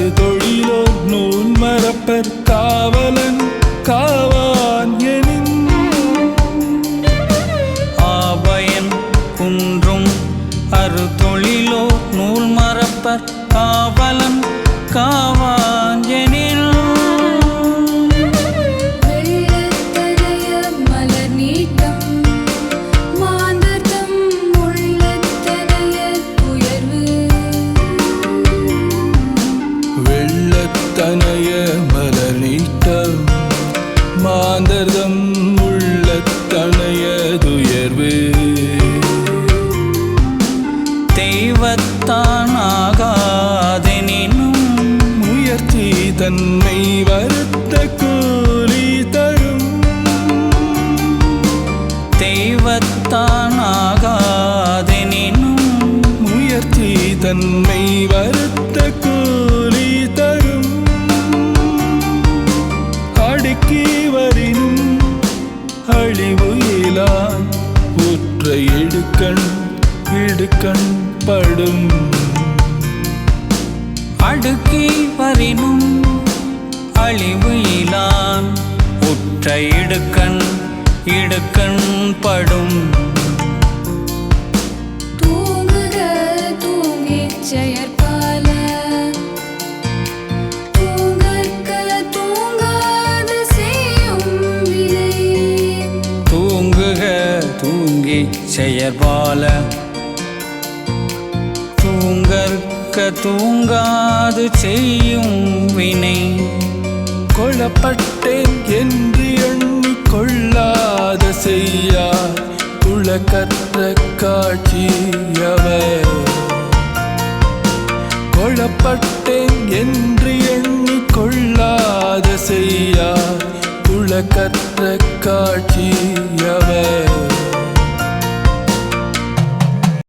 அது தொழிலோ நூல் மரப்பர் காவலன் காவான் ஆபயன் குன்றும் அரு தொழிலோ நூல் மரப்பர் காவலன் காவான் தெய்வத்தானாகாதெனினும் உயர்த்தி தன்னை வருத்த கூலி தரும். தெய்வத்தானாகாதெனினும் உயர்த்தி தன்னை வருத்த கூலி தரும். அடுக்கி வரினும் அழிவு இலான் உற்ற எடுக்கண் எடுக்கண் படும் அடுக்கி வரினும் அழிவு இலான். உற்ற இடுக்கண் இடுக்கண் படும். தூங்குக தூங்கிச் செயற்பால. தூங்கற்க தூங்காது செய்யும் வினை தூங்குக தூங்கி செயற்பால. தூங்கற்க தூங்காது செய்யும் வினை. கொல்லப்பட்டேன் என்று எண்ணி கொள்ளாத செய்யார் குளக்கற்ற காட்சியவர். கொல்லப்பட்டேன் என்று எண்ணி கொள்ளாத செய்யார் குளக்கற்ற காட்சியவர்.